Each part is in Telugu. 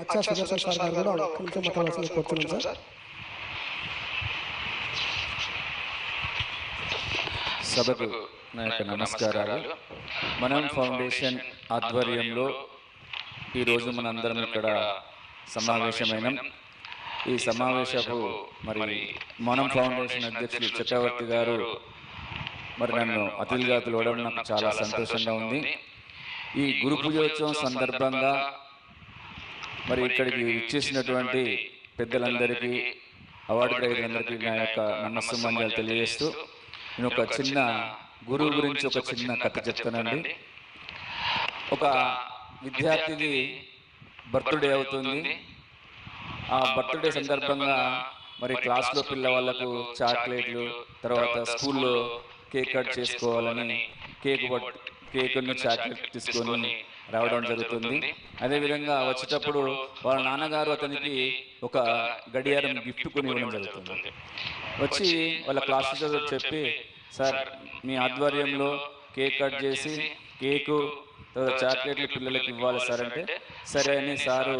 అచ్చా సుదర్శన్ సార్ గారు కూడా ఒక్క నిమిషం మాట్లాడాల్సింది కోరుతున్నాం సార్. సభకు నా యొక్క నమస్కారాలు. మనం ఫౌండేషన్ ఆధ్వర్యంలో ఈరోజు మనందరం ఇక్కడ సమావేశమైన. ఈ సమావేశపు మరి మనం ఫౌండేషన్ అధ్యక్షులు చక్రవర్తి గారు. మరి నన్ను అతిథిగా పిలవడం నాకు చాలా సంతోషంగా ఉంది. ఈ గురు పూజోత్సవం సందర్భంగా మరి ఇక్కడికి ఇచ్చేసినటువంటి పెద్దలందరికీ అవార్డు గ్రహీతలందరికీ నా యొక్క నమస్సుమంజలు తెలియజేస్తూ నేను ఒక చిన్న గురువు గురించి ఒక చిన్న కథ చెప్తానండి. ఒక విద్యార్థిది బర్త్డే అవుతుంది. ఆ బర్త్డే సందర్భంగా మరి క్లాస్లో పిల్లవాళ్ళకు చాక్లెట్లు తర్వాత స్కూల్లో కేక్ కట్ చేసుకోవాలని కేక్ పట్ కేకును చాక్లెట్ తీసుకొని రావడం జరుగుతుంది. అదేవిధంగా వచ్చేటప్పుడు వాళ్ళ నాన్నగారు అతనికి ఒక గడియారం గిఫ్ట్ కొని ఇవ్వడం జరుగుతుంది. వచ్చి వాళ్ళ క్లాస్ టీచర్ చెప్పి సార్ మీ ఆధ్వర్యంలో కేక్ కట్ చేసి కేకు తర్వాత చాక్లెట్లు పిల్లలకి ఇవ్వాలి సార్ అంటే సరే అని సారు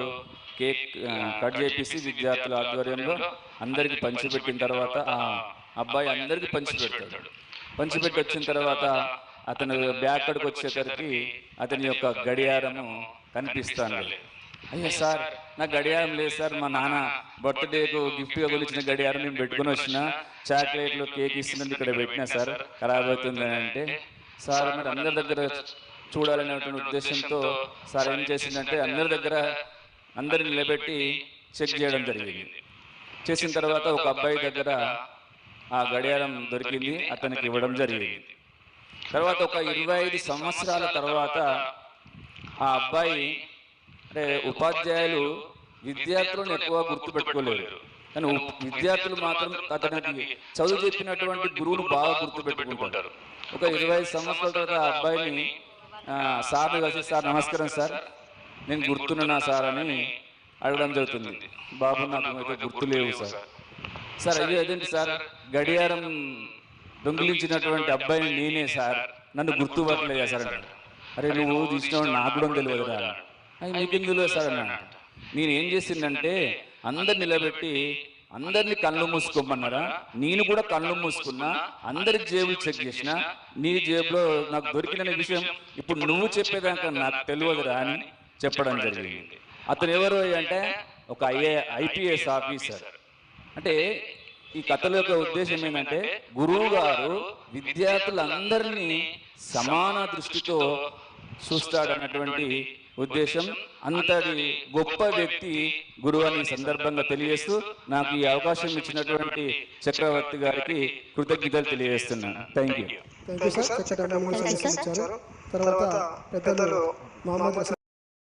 కేక్ కట్ చేపిసి విద్యార్థుల ఆధ్వర్యంలో అందరికి పంచిపెట్టిన తర్వాత ఆ అబ్బాయి అందరికి పంచిపెట్టాడు. పంచిపెట్టి వచ్చిన తర్వాత అతను బ్యాగ్ కడికి వచ్చేసరికి అతని యొక్క గడియారము కనిపిస్తాను అయ్యో సార్ నా గడియారం లేదు సార్ మా నాన్న బర్త్డేకు గిఫ్ట్గా కొనిచ్చిన గడియారం నేను పెట్టుకుని వచ్చిన చాక్లెట్లు కేక్ ఇస్తున్నది ఇక్కడ పెట్టినా సార్ ఖరాబ్ అవుతుంది అని అంటే సార్ మరి అందరి దగ్గర చూడాలనేటువంటి ఉద్దేశంతో సార్ ఏం చేసిందంటే అందరి దగ్గర అందరిని నిలబెట్టి చెక్ చేయడం జరిగింది. చేసిన తర్వాత ఒక అబ్బాయి దగ్గర ఆ గడియారం దొరికింది అతనికి ఇవ్వడం జరిగింది. తర్వాత ఒక ఇరవై ఐదు సంవత్సరాల తర్వాత ఆ అబ్బాయి అంటే ఉపాధ్యాయులు విద్యార్థులను ఎక్కువ గుర్తుపెట్టుకోలేరు కానీ విద్యార్థులు మాత్రం అతనికి చదువు చెప్పినటువంటి గురువును బాగా గుర్తుపెట్టుకుంటారు. ఒక ఇరవై ఐదు సంవత్సరాల తర్వాత ఆ అబ్బాయిని ఆ, సార్ని కలిసి సార్ నమస్కారం సార్. నేను గుర్తున్నానా సార్ అని అడగడం జరుగుతుంది. బాబు నాకు అయితే గుర్తు లేవు సార్. సార్. అయ్యో అదేంటి సార్? గడియారం దొంగిలించినటువంటి అబ్బాయిని నేనే సార్. నన్ను గుర్తుపట్టలేదా సార్ అన్నాడు అరే నువ్వు తీసినావు నాకు కూడా తెలియదురా. అది నీకేం తెలియదు సార్ అన్నాడు. నేను ఏం చేసిందంటే అందరు నిలబెట్టి అందరిని కళ్ళు మూసుకోమన్నారా? నేను కూడా కళ్ళు మూసుకున్నా అందరి జేబులు చెక్ చేసిన నీ జేబులో నాకు దొరికిన విషయం ఇప్పుడు నువ్వు చెప్పేదాకా నాకు తెలియదురా అని చెప్పడం జరిగింది. అతను ఎవరు అంటే ఒక ఐఏ ఐపీఎస్ ఆఫీసర్. అంటే ఈ కథల యొక్క ఉద్దేశం ఏంటంటే గురువు గారు విద్యార్థులందరినీ సమాన దృష్టితో చూస్తాడన్నటువంటి ఉద్దేశం అంతటి గొప్ప వ్యక్తి గురువు అని సందర్భంగా తెలియజేస్తూ నాకు ఈ అవకాశం ఇచ్చినటువంటి చక్రవర్తి గారికి కృతజ్ఞతలు తెలియజేస్తున్నాను. థ్యాంక్ యూ తర్వాత పెద్దలు